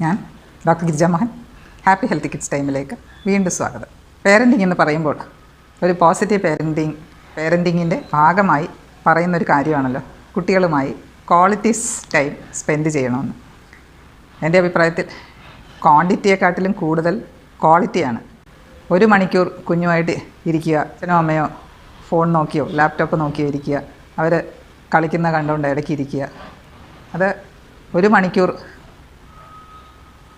ഞാൻ doctor Girija Mohan happy health kids ടൈമിലേക്ക് വീണ്ടും സ്വാഗതം. പേരന്റിംഗ് എന്ന് പറയുമ്പോൾ ഒരു പോസിറ്റീവ് പേരന്റിങ് പേരന്റിങ്ങിന്റെ ഭാഗമായി പറയുന്നൊരു കാര്യമാണല്ലോ. കുട്ടികളുമായി ക്വാളിറ്റീസ് ടൈം സ്പെൻഡ് ചെയ്യണമെന്ന്. എന്റെ അഭിപ്രായത്തിൽ ക്വാണ്ടിറ്റിയെക്കാട്ടിലും കൂടുതൽ ക്വാളിറ്റിയാണ് ഒരു മണിക്കൂർ കുഞ്ഞുമായിട്ട് ഇരിക്കുക അച്ഛനോ അമ്മയോ ഫോൺ നോക്കിയോ ലാപ്ടോപ്പ് നോക്കിയോ ഇരിക്കുക അവർ കളിക്കുന്ന കണ്ടുകൊണ്ട് ഇടയ്ക്ക് ഇരിക്കുക. അത് ഒരു മണിക്കൂർ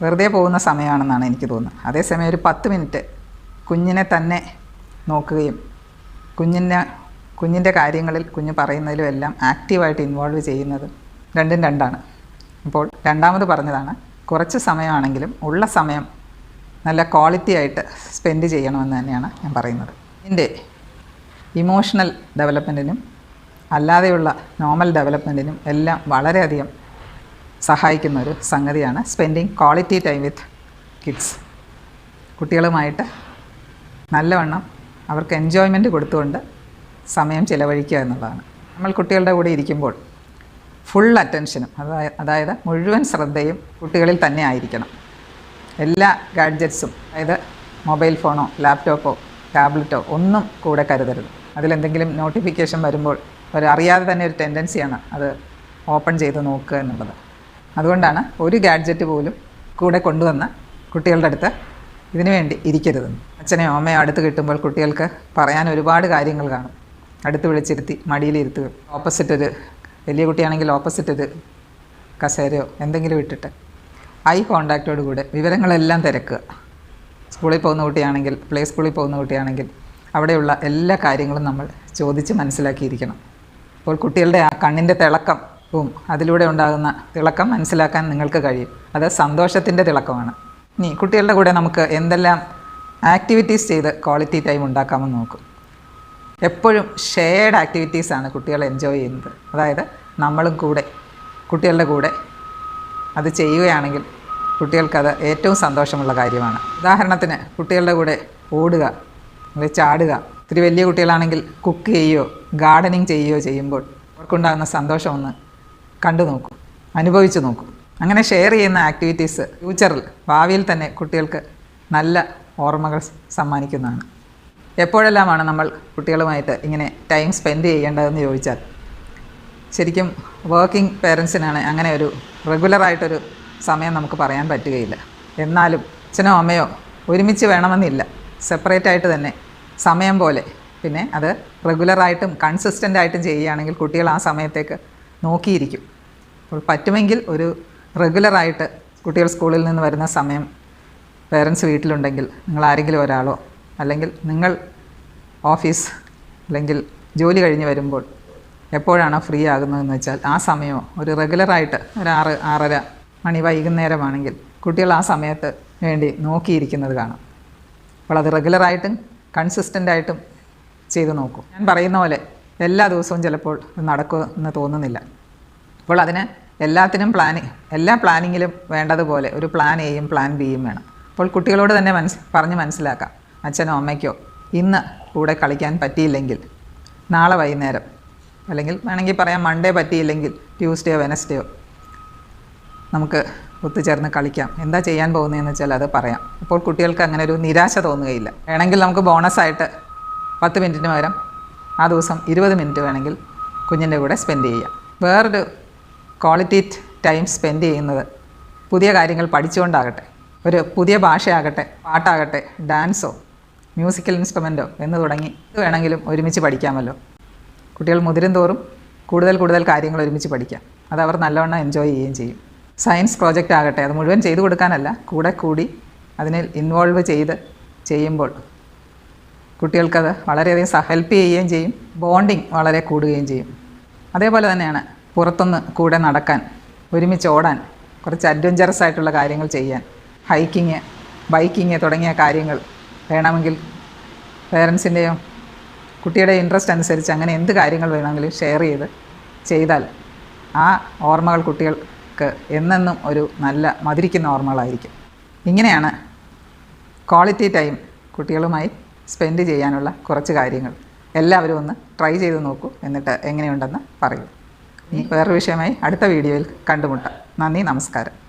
വെറുതെ പോകുന്ന സമയമാണെന്നാണ് എനിക്ക് തോന്നുന്നത്. അതേസമയം ഒരു പത്ത് മിനിറ്റ് കുഞ്ഞിനെ തന്നെ നോക്കുകയും കുഞ്ഞിനെ കുഞ്ഞിന്റെ കാര്യങ്ങളിൽ കുഞ്ഞ് പറയുന്നതിലും എല്ലാം ആക്റ്റീവായിട്ട് ഇൻവോൾവ് ചെയ്യുന്നത് രണ്ടും രണ്ടാണ്. അപ്പോൾ രണ്ടാമത് പറഞ്ഞതാണ് കുറച്ച് സമയമാണെങ്കിലും ഉള്ള സമയം നല്ല ക്വാളിറ്റി ആയിട്ട് സ്പെൻഡ് ചെയ്യണമെന്ന് തന്നെയാണ് ഞാൻ പറയുന്നത്. ഇതിന്റെ ഇമോഷണൽ ഡെവലപ്മെന്റിനും അല്ലാതെയുള്ള നോർമൽ ഡെവലപ്മെന്റിനും എല്ലാം വളരെയധികം സഹായിക്കുന്ന ഒരു സംഗതിയാണ് spending quality time with kids കുട്ടികളുമായിട്ട് നല്ലവണ്ണം അവർക്ക് എൻജോയ്മെന്റ് കൊടുത്തുകൊണ്ട് സമയം ചിലവഴിക്കുക എന്നുള്ളതാണ്. നമ്മൾ കുട്ടികളുടെ കൂടെ ഇരിക്കുമ്പോൾ ഫുൾ അറ്റൻഷനും അതായത് അതായത് മുഴുവൻ ശ്രദ്ധയും കുട്ടികളിൽ തന്നെ ആയിരിക്കണം. എല്ലാ ഗാഡ്ജറ്റ്സും അതായത് മൊബൈൽ ഫോണോ ലാപ്ടോപ്പോ ടാബ്ലറ്റോ ഒന്നും കൂടെ കരുതരുത്. അതിലെന്തെങ്കിലും നോട്ടിഫിക്കേഷൻ വരുമ്പോൾ ഒരു അറിയാതെ തന്നെ ഒരു ടെൻഡൻസിയാണ് അത് ഓപ്പൺ ചെയ്ത് നോക്കുക എന്നുള്ളത്. അതുകൊണ്ടാണ് ഒരു ഗാഡ്ജറ്റ് പോലും കൂടെ കൊണ്ടുവന്ന് കുട്ടികളുടെ അടുത്ത് ഇതിനു വേണ്ടി ഇരിക്കരുതെന്ന് അച്ഛനെയോ അമ്മയോ അടുത്ത് കിട്ടുമ്പോൾ കുട്ടികൾക്ക് പറയാൻ ഒരുപാട് കാര്യങ്ങൾ കാണും. അടുത്ത് വിളിച്ചിരുത്തി മടിയിലിരുത്തുക. ഓപ്പോസിറ്റ് ഒരു വലിയ കുട്ടിയാണെങ്കിൽ ഓപ്പോസിറ്റ് ഒരു കസേരയോ എന്തെങ്കിലും ഇട്ടിട്ട് ഐ കോണ്ടാക്റ്റോട് കൂടെ വിവരങ്ങളെല്ലാം തിരക്കുക. സ്കൂളിൽ പോകുന്ന കുട്ടിയാണെങ്കിൽ പ്ലേ സ്കൂളിൽ പോകുന്ന കുട്ടിയാണെങ്കിൽ അവിടെയുള്ള എല്ലാ കാര്യങ്ങളും നമ്മൾ ചോദിച്ച് മനസ്സിലാക്കിയിരിക്കണം. അപ്പോൾ കുട്ടികളുടെ ആ കണ്ണിന്റെ തിളക്കവും അതിലൂടെ ഉണ്ടാകുന്ന തിളക്കം മനസ്സിലാക്കാൻ നിങ്ങൾക്ക് കഴിയും. അത് സന്തോഷത്തിന്റെ തിളക്കമാണ്. ഇനി കുട്ടികളുടെ കൂടെ നമുക്ക് എന്തെല്ലാം ആക്ടിവിറ്റീസ് ചെയ്ത് ക്വാളിറ്റി ടൈം ഉണ്ടാക്കാമെന്ന് നോക്കും. എപ്പോഴും ഷെയർഡ് ആക്ടിവിറ്റീസാണ് കുട്ടികൾ എൻജോയ് ചെയ്യുന്നത്. അതായത് നമ്മളും കൂടെ കുട്ടികളുടെ കൂടെ അത് ചെയ്യുകയാണെങ്കിൽ കുട്ടികൾക്കത് ഏറ്റവും സന്തോഷമുള്ള കാര്യമാണ്. ഉദാഹരണത്തിന് കുട്ടികളുടെ കൂടെ ഓടുക അല്ലെങ്കിൽ ചാടുക. ഇത്തിരി വലിയ കുട്ടികളാണെങ്കിൽ കുക്ക് ചെയ്യുകയോ ഗാർഡനിങ് ചെയ്യുകയോ ചെയ്യുമ്പോൾ അവർക്കുണ്ടാകുന്ന സന്തോഷം ഒന്ന് കണ്ടു നോക്കും അനുഭവിച്ചു നോക്കും. അങ്ങനെ ഷെയർ ചെയ്യുന്ന ആക്ടിവിറ്റീസ് ഫ്യൂച്ചറിൽ ഭാവിയിൽ തന്നെ കുട്ടികൾക്ക് നല്ല ഓർമ്മകൾ സമ്മാനിക്കുന്നതാണ്. എപ്പോഴെല്ലാമാണ് നമ്മൾ കുട്ടികളുമായിട്ട് ഇങ്ങനെ ടൈം സ്പെൻഡ് ചെയ്യേണ്ടതെന്ന് ചോദിച്ചാൽ ശരിക്കും വർക്കിംഗ് പേരൻസിനാണ് അങ്ങനെ ഒരു റെഗുലറായിട്ടൊരു സമയം നമുക്ക് പറയാൻ പറ്റുകയില്ല. എന്നാലും അച്ഛനോ അമ്മയോ ഒരുമിച്ച് വേണമെന്നില്ല. സെപ്പറേറ്റ് ആയിട്ട് തന്നെ സമയം പോലെ. പിന്നെ അത് റെഗുലറായിട്ടും കൺസിസ്റ്റന്റ് ആയിട്ടും ചെയ്യുകയാണെങ്കിൽ കുട്ടികൾ ആ സമയത്തേക്ക് നോക്കിയിരിക്കും. അപ്പോൾ പറ്റുമെങ്കിൽ ഒരു റെഗുലറായിട്ട് കുട്ടികൾ സ്കൂളിൽ നിന്ന് വരുന്ന സമയം പേരൻസ് വീട്ടിലുണ്ടെങ്കിൽ നിങ്ങൾ ആരെങ്കിലും ഒരാളോ അല്ലെങ്കിൽ നിങ്ങൾ ഓഫീസ് അല്ലെങ്കിൽ ജോലി കഴിഞ്ഞ് വരുമ്പോൾ എപ്പോഴാണോ ഫ്രീ ആകുന്നതെന്ന് വെച്ചാൽ ആ സമയമോ ഒരു റെഗുലറായിട്ട് ഒരു ആറ് ആറര മണി വൈകുന്നേരമാണെങ്കിൽ കുട്ടികൾ ആ സമയത്ത് വേണ്ടി നോക്കിയിരിക്കുന്നത് കാണാം. അപ്പോൾ അത് റെഗുലറായിട്ടും കൺസിസ്റ്റന്റായിട്ടും ചെയ്തു നോക്കും. ഞാൻ പറയുന്ന പോലെ എല്ലാ ദിവസവും ചിലപ്പോൾ നടക്കുമെന്ന് തോന്നുന്നില്ല. അപ്പോൾ അതിന് എല്ലാത്തിനും പ്ലാനിങ് എല്ലാ പ്ലാനിങ്ങിലും വേണ്ടതുപോലെ ഒരു പ്ലാൻ എയും പ്ലാൻ ബിയും വേണം. അപ്പോൾ കുട്ടികളോട് തന്നെ മനസ് പറഞ്ഞ് മനസ്സിലാക്കാം. അച്ഛനോ അമ്മയ്ക്കോ ഇന്ന് കൂടെ കളിക്കാൻ പറ്റിയില്ലെങ്കിൽ നാളെ വൈകുന്നേരം അല്ലെങ്കിൽ വേണമെങ്കിൽ പറയാം മൺഡേ പറ്റിയില്ലെങ്കിൽ ട്യൂസ്ഡേയോ വെനസ്ഡേയോ നമുക്ക് ഒത്തുചേർന്ന് കളിക്കാം. എന്താ ചെയ്യാൻ പോകുന്നതെന്ന് വെച്ചാൽ അത് പറയാം. അപ്പോൾ കുട്ടികൾക്ക് അങ്ങനെ ഒരു നിരാശ തോന്നുകയില്ല. വേണമെങ്കിൽ നമുക്ക് ബോണസായിട്ട് പത്ത് മിനിറ്റിന് പകരം ആ ദിവസം ഇരുപത് മിനിറ്റ് വേണമെങ്കിൽ കുഞ്ഞിന്റെ കൂടെ സ്പെൻഡ് ചെയ്യാം. വേറൊരു ക്വാളിറ്റി ടൈം സ്പെൻഡ് ചെയ്യുന്നത് പുതിയ കാര്യങ്ങൾ പഠിച്ചുകൊണ്ടാകട്ടെ ഒരു പുതിയ ഭാഷയാകട്ടെ പാട്ടാകട്ടെ ഡാൻസോ മ്യൂസിക്കൽ ഇൻസ്ട്രുമെന്റോ എന്ന് തുടങ്ങി ഇത് വേണമെങ്കിലും ഒരുമിച്ച് പഠിക്കാമല്ലോ. കുട്ടികൾ മുതിരും തോറും കൂടുതൽ കൂടുതൽ കാര്യങ്ങൾ ഒരുമിച്ച് പഠിക്കാം. അത് അവർ നല്ലവണ്ണം എൻജോയ് ചെയ്യുകയും ചെയ്യും. സയൻസ് പ്രോജക്റ്റ് ആകട്ടെ അത് മുഴുവൻ ചെയ്തു കൊടുക്കാനല്ല കൂടെ കൂടി അതിനെ ഇൻവോൾവ് ചെയ്ത് ചെയ്യുമ്പോൾ കുട്ടികൾക്കത് വളരെയധികം ഹെൽപ്പ് ചെയ്യുകയും ചെയ്യും. ബോണ്ടിങ് വളരെ കൂടുകയും ചെയ്യും. അതേപോലെ തന്നെയാണ് പുറത്തുനിന്ന് കൂടെ നടക്കാൻ ഒരുമിച്ച് ഓടാൻ കുറച്ച് അഡ്വഞ്ചറസ് ആയിട്ടുള്ള കാര്യങ്ങൾ ചെയ്യാൻ. ഹൈക്കിങ് ബൈക്കിങ് തുടങ്ങിയ കാര്യങ്ങൾ വേണമെങ്കിൽ പേരൻസിന്റെയും കുട്ടിയുടെ ഇൻട്രസ്റ്റ് അനുസരിച്ച് അങ്ങനെ എന്ത് കാര്യങ്ങൾ വേണമെങ്കിലും ഷെയർ ചെയ്ത് ചെയ്താൽ ആ ഓർമ്മകൾ കുട്ടികൾക്ക് എന്നെന്നും ഒരു നല്ല മധുരിക്കുന്ന ഓർമ്മകളായിരിക്കും. ഇങ്ങനെയാണ് ക്വാളിറ്റി ടൈം കുട്ടികളുമായി സ്പെൻഡ് ചെയ്യാനുള്ള കുറച്ച് കാര്യങ്ങൾ. എല്ലാവരും ഒന്ന് ട്രൈ ചെയ്ത് നോക്കൂ എന്നിട്ട് എങ്ങനെയുണ്ടെന്ന് പറയൂ. ഇനി വേറൊരു വിഷയമായി അടുത്ത വീഡിയോയിൽ കണ്ടുമുട്ടാം. നന്ദി നമസ്കാരം.